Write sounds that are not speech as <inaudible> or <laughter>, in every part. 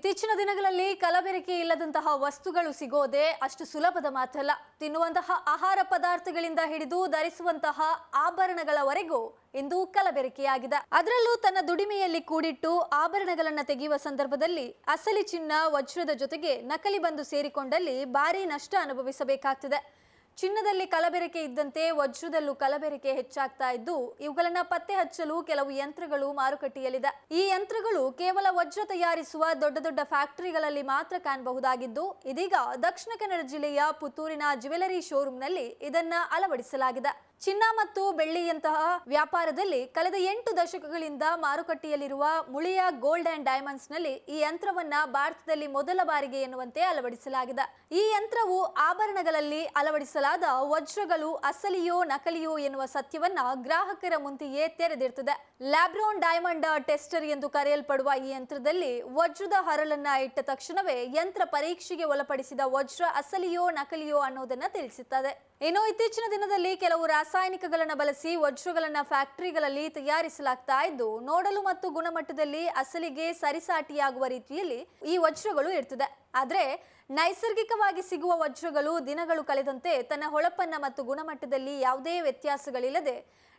ಇತ್ತೀಚಿನ ದಿನಗಳಲ್ಲಿ ಕಲಬೆರಕೆ ಇಲ್ಲದಂತಹ ವಸ್ತುಗಳು ಸಿಗೋದೇ ಅಷ್ಟು ಸುಲಭದ ಮಾತಲ್ಲ. ತಿನ್ನುವಂತಹ ಆಹಾರ ಪದಾರ್ಥಗಳಿಂದ ಹಿಡಿದು ಧರಿಸುವಂತಹ ಆಭರಣಗಳವರೆಗೂ ಇಂದು ಕಲಬೆರಕೆಯಾಗಿದೆ. ಅದರಲ್ಲೂ ತನ್ನ ದುಡಿಮೆಯಲ್ಲಿ ಕೂಡಿಟ್ಟು ಆಭರಣಗಳನ್ನು ತೆಗೆಯುವ ಸಂದರ್ಭದಲ್ಲಿ ಅಸಲಿ ಚಿನ್ನ, ವಜ್ರದ ಜೊತೆಗೆ ನಕಲಿ ಬಂದು ಸೇರಿಕೊಂಡಲ್ಲಿ ಭಾರಿ ನಷ್ಟ ಅನುಭವಿಸಬೇಕಾಗ್ತದೆ. ಚಿನ್ನದಲ್ಲಿ ಕಲಬೆರಕೆ ಇದ್ದಂತೆ ವಜ್ರದಲ್ಲೂ ಕಲಬೆರಕೆ ಹೆಚ್ಚಾಗ್ತಾ ಇದ್ದು, ಇವುಗಳನ್ನ ಪತ್ತೆ ಹಚ್ಚಲು ಕೆಲವು ಯಂತ್ರಗಳು ಮಾರುಕಟ್ಟೆಯಲ್ಲಿದೆ. ಈ ಯಂತ್ರಗಳು ಕೇವಲ ವಜ್ರ ತಯಾರಿಸುವ ದೊಡ್ಡ ದೊಡ್ಡ ಫ್ಯಾಕ್ಟರಿಗಳಲ್ಲಿ ಮಾತ್ರ ಕಾಣಬಹುದಾಗಿದ್ದು, ಇದೀಗ ದಕ್ಷಿಣ ಕನ್ನಡ ಜಿಲ್ಲೆಯ ಪುತ್ತೂರಿನ ಜ್ಯುವೆಲರಿ ಶೋರೂಮ್ನಲ್ಲಿ ಇದನ್ನ ಅಳವಡಿಸಲಾಗಿದೆ. ಚಿನ್ನ ಮತ್ತು ಬೆಳ್ಳಿಯಂತಹ ವ್ಯಾಪಾರದಲ್ಲಿ ಕಳೆದ ಎಂಟು ದಶಕಗಳಿಂದ ಮಾರುಕಟ್ಟೆಯಲ್ಲಿರುವ ಮುಳಿಯ ಗೋಲ್ಡ್ ಅಂಡ್ ಡೈಮಂಡ್ಸ್ನಲ್ಲಿ ಈ ಯಂತ್ರವನ್ನ ಭಾರತದಲ್ಲಿ ಮೊದಲ ಬಾರಿಗೆ ಎನ್ನುವಂತೆ ಅಳವಡಿಸಲಾಗಿದೆ. ಈ ಯಂತ್ರವು ಆಭರಣಗಳಲ್ಲಿ ಅಳವಡಿಸಲಾದ ವಜ್ರಗಳು ಅಸಲಿಯೋ ನಕಲಿಯೋ ಎನ್ನುವ ಸತ್ಯವನ್ನ ಗ್ರಾಹಕರ ಮುಂದೆಯೇ ತೆರೆದಿರ್ತದೆ ಲ್ಯಾಬ್ರೋನ್ ಡೈಮಂಡ್ ಟೆಸ್ಟರ್ ಎಂದು ಕರೆಯಲ್ಪಡುವ ಈ ಯಂತ್ರದಲ್ಲಿ ವಜ್ರದ ಹರಳನ್ನ ಇಟ್ಟ ತಕ್ಷಣವೇ ಯಂತ್ರ ಪರೀಕ್ಷೆಗೆ ಒಳಪಡಿಸಿದ ವಜ್ರ ಅಸಲಿಯೋ ನಕಲಿಯೋ ಅನ್ನೋದನ್ನ ತಿಳಿಸುತ್ತದೆ. ಇನ್ನು ಇತ್ತೀಚಿನ ದಿನದಲ್ಲಿ ಕೆಲವು ರಾಸಾಯನಿಕಗಳನ್ನು ಬಳಸಿ ವಜ್ರಗಳನ್ನ ಫ್ಯಾಕ್ಟರಿಗಳಲ್ಲಿ ತಯಾರಿಸಲಾಗ್ತಾ ಇದ್ದು, ನೋಡಲು ಮತ್ತು ಗುಣಮಟ್ಟದಲ್ಲಿ ಅಸಲಿಗೆ ಸರಿಸಾಟಿಯಾಗುವ ರೀತಿಯಲ್ಲಿ ಈ ವಜ್ರಗಳು ಇರ್ತದೆ. ಆದ್ರೆ ನೈಸರ್ಗಿಕವಾಗಿ ಸಿಗುವ ವಜ್ರಗಳು ದಿನಗಳು ಕಳೆದಂತೆ ತನ್ನ ಹೊಳಪನ್ನ ಮತ್ತು ಗುಣಮಟ್ಟದಲ್ಲಿ ಯಾವುದೇ ವ್ಯತ್ಯಾಸಗಳಿಲ್ಲದೆ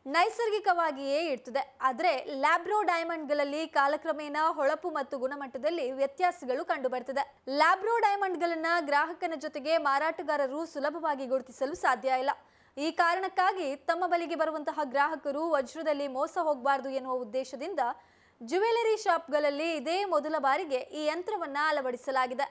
ನೈಸರ್ಗಿಕವಾಗಿಯೇ ಇರ್ತದೆ. ಆದರೆ ಲ್ಯಾಬ್ರೋ ಡೈಮಂಡ್ಗಳಲ್ಲಿ ಕಾಲಕ್ರಮೇಣ ಹೊಳಪು ಮತ್ತು ಗುಣಮಟ್ಟದಲ್ಲಿ ವ್ಯತ್ಯಾಸಗಳು ಕಂಡುಬರ್ತದೆ. ಲ್ಯಾಬ್ರೋ ಡೈಮಂಡ್ಗಳನ್ನ ಗ್ರಾಹಕನ ಜೊತೆಗೆ ಮಾರಾಟಗಾರರು ಸುಲಭವಾಗಿ ಗುರುತಿಸಲು ಸಾಧ್ಯ ಇಲ್ಲ. ಈ ಕಾರಣಕ್ಕಾಗಿ ತಮ್ಮ ಬಳಿಗೆ ಬರುವಂತಹ ಗ್ರಾಹಕರು ವಜ್ರದಲ್ಲಿ ಮೋಸ ಹೋಗಬಾರದು ಎನ್ನುವ ಉದ್ದೇಶದಿಂದ ಜ್ಯುವೆಲರಿ ಶಾಪ್ಗಳಲ್ಲಿ ಇದೇ ಮೊದಲ ಬಾರಿಗೆ ಈ ಯಂತ್ರವನ್ನ ಅಳವಡಿಸಲಾಗಿದೆ.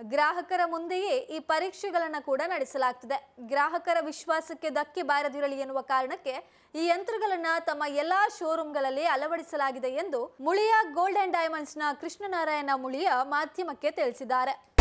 ಗ್ರಾಹಕರ ಮುಂದೆಯೇ ಈ ಪರೀಕ್ಷೆಗಳನ್ನು ಕೂಡ ನಡೆಸಲಾಗ್ತಿದೆ. ಗ್ರಾಹಕರ ವಿಶ್ವಾಸಕ್ಕೆ ಧಕ್ಕೆ ಬಾರದಿರಲಿ ಎನ್ನುವ ಕಾರಣಕ್ಕೆ ಈ ಯಂತ್ರಗಳನ್ನು ತಮ್ಮ ಎಲ್ಲಾ ಶೋರೂಮ್ಗಳಲ್ಲಿ ಅಳವಡಿಸಲಾಗಿದೆ ಎಂದು ಮುಳಿಯ ಗೋಲ್ಡ್ ಅಂಡ್ ಡೈಮಂಡ್ಸ್ನ ಕೃಷ್ಣನಾರಾಯಣ ಮುಳಿಯ ಮಾಧ್ಯಮಕ್ಕೆ ತಿಳಿಸಿದ್ದಾರೆ.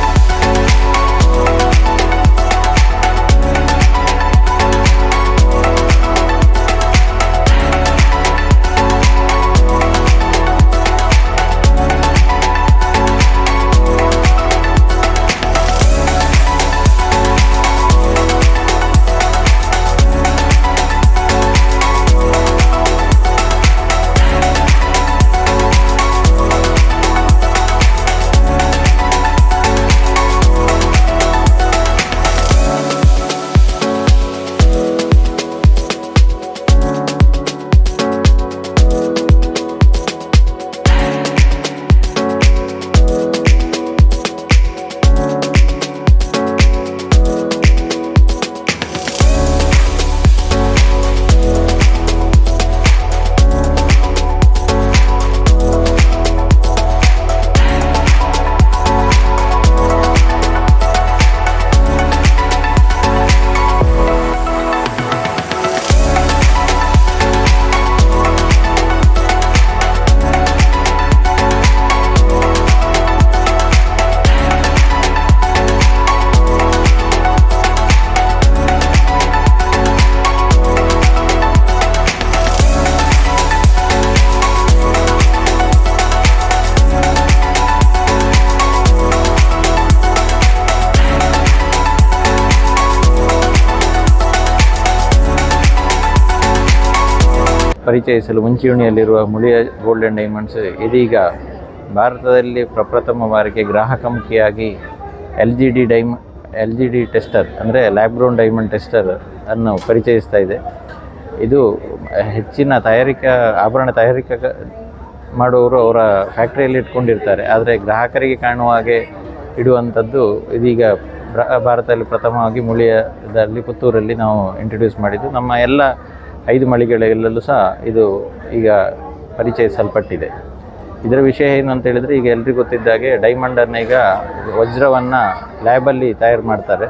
ಪರಿಚಯಿಸಲು ಮುಂಚೂಣಿಯಲ್ಲಿರುವ ಮುಳಿಯ ಗೋಲ್ಡ್ ಆ್ಯಂಡ್ ಡೈಮಂಡ್ಸ್ ಇದೀಗ ಭಾರತದಲ್ಲಿ ಪ್ರಪ್ರಥಮ ಬಾರಿಗೆ ಗ್ರಾಹಕಮುಖಿಯಾಗಿ ಎಲ್ ಜಿ ಡಿ ಡೈಮ ಎಲ್ ಜಿ ಡಿ ಟೆಸ್ಟರ್, ಅಂದರೆ ಲ್ಯಾಬ್ರೋನ್ ಡೈಮಂಡ್ ಟೆಸ್ಟರ್ ಅನ್ನು ಪರಿಚಯಿಸ್ತಾ ಇದೆ. ಇದು ಹೆಚ್ಚಿನ ತಯಾರಿಕಾ ಆಭರಣ ತಯಾರಿಕಾ ಮಾಡುವವರು ಅವರ ಫ್ಯಾಕ್ಟ್ರಿಯಲ್ಲಿ ಇಟ್ಕೊಂಡಿರ್ತಾರೆ. ಆದರೆ ಗ್ರಾಹಕರಿಗೆ ಕಾಣುವ ಹಾಗೆ ಇಡುವಂಥದ್ದು ಇದೀಗ ಭಾರತದಲ್ಲಿ ಪ್ರಥಮವಾಗಿ ಮುಳಿಯದಲ್ಲಿ ಪುತ್ತೂರಲ್ಲಿ ನಾವು ಇಂಟ್ರೊಡ್ಯೂಸ್ ಮಾಡಿದ್ದು. ನಮ್ಮ ಎಲ್ಲ ಐದು ಮಳಿಗೆಗಳಲ್ಲೂ ಸಹ ಇದು ಈಗ ಪರಿಚಯಿಸಲ್ಪಟ್ಟಿದೆ. ಇದರ ವಿಷಯ ಏನು ಅಂತ ಹೇಳಿದರೆ ಈಗ ಎಲ್ರಿಗೂ ಗೊತ್ತಿದ್ದಾಗೆ ಡೈಮಂಡನ್ನು ಈಗ ವಜ್ರವನ್ನು ಲ್ಯಾಬಲ್ಲಿ ತಯಾರು ಮಾಡ್ತಾರೆ.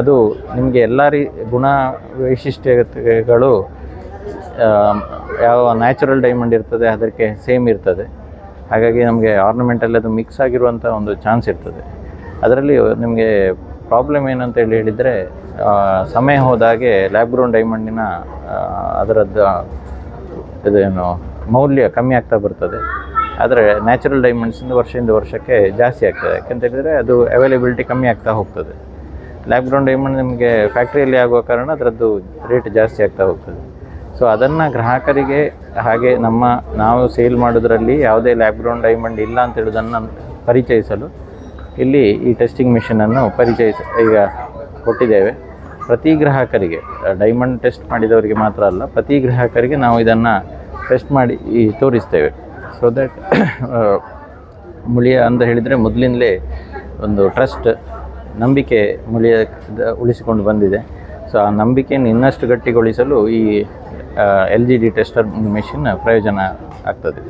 ಅದು ನಿಮಗೆ ಎಲ್ಲ ರೀ ಗುಣ ವೈಶಿಷ್ಟ್ಯತೆಗಳು ಯಾವ ನ್ಯಾಚುರಲ್ ಡೈಮಂಡ್ ಇರ್ತದೆ ಅದಕ್ಕೆ ಸೇಮ್ ಇರ್ತದೆ. ಹಾಗಾಗಿ ನಮಗೆ ಆರ್ನಮೆಂಟಲ್ಲಿ ಅದು ಮಿಕ್ಸ್ ಆಗಿರುವಂಥ ಒಂದು ಚಾನ್ಸ್ ಇರ್ತದೆ. ಅದರಲ್ಲಿ ನಿಮಗೆ ಪ್ರಾಬ್ಲಮ್ ಏನಂತ ಹೇಳಿ ಹೇಳಿದರೆ ಸಮಯ ಹೋದಾಗೆ ಲ್ಯಾಬ್ ಗ್ರೌಂಡ್ ಡೈಮಂಡಿನ ಅದರದ್ದು, ಇದೇನು, ಮೌಲ್ಯ ಕಮ್ಮಿ ಆಗ್ತಾ ಬರ್ತದೆ. ಆದರೆ ನ್ಯಾಚುರಲ್ ಡೈಮಂಡ್ಸಿಂದ ವರ್ಷದಿಂದ ವರ್ಷಕ್ಕೆ ಜಾಸ್ತಿ ಆಗ್ತದೆ. ಯಾಕೆಂತ ಹೇಳಿದರೆ ಅದು ಅವೈಲೇಬಿಲಿಟಿ ಕಮ್ಮಿ ಆಗ್ತಾ ಹೋಗ್ತದೆ. ಲ್ಯಾಬ್ ಗ್ರೌಂಡ್ ಡೈಮಂಡ್ ನಿಮಗೆ ಫ್ಯಾಕ್ಟ್ರಿಯಲ್ಲಿ ಆಗುವ ಕಾರಣ ಅದರದ್ದು ರೇಟ್ ಜಾಸ್ತಿ ಆಗ್ತಾ ಹೋಗ್ತದೆ. ಸೊ ಅದನ್ನು ಗ್ರಾಹಕರಿಗೆ, ಹಾಗೆ ನಮ್ಮ, ನಾವು ಸೇಲ್ ಮಾಡೋದ್ರಲ್ಲಿ ಯಾವುದೇ ಲ್ಯಾಬ್ ಗ್ರೌಂಡ್ ಡೈಮಂಡ್ ಇಲ್ಲ ಅಂತ ಹೇಳೋದನ್ನು ಪರಿಚಯಿಸಲು ಇಲ್ಲಿ ಈ ಟೆಸ್ಟಿಂಗ್ ಮಿಷನನ್ನು ಪರಿಚಯಿಸ, ಈಗ ಕೊಟ್ಟಿದ್ದೇವೆ. ಪ್ರತಿ ಗ್ರಾಹಕರಿಗೆ ಡೈಮಂಡ್ ಟೆಸ್ಟ್ ಮಾಡಿದವರಿಗೆ ಮಾತ್ರ ಅಲ್ಲ, ಪ್ರತಿ ಗ್ರಾಹಕರಿಗೆ ನಾವು ಇದನ್ನು ಟೆಸ್ಟ್ ಮಾಡಿ ತೋರಿಸ್ತೇವೆ. ಸೊ ದಟ್ <coughs> ಮುಳಿಯ ಅಂತ ಹೇಳಿದರೆ ಮೊದಲಿಂದಲೇ ಒಂದು ಟ್ರಸ್ಟ್ ನಂಬಿಕೆ ಮುಳಿಯ ಉಳಿಸಿಕೊಂಡು ಬಂದಿದೆ. ಸೊ ಆ ನಂಬಿಕೆಯನ್ನು ಇನ್ನಷ್ಟು ಗಟ್ಟಿಗೊಳಿಸಲು ಈ L G D tester machine ಪ್ರಯೋಜನ ಆಗ್ತದೆ.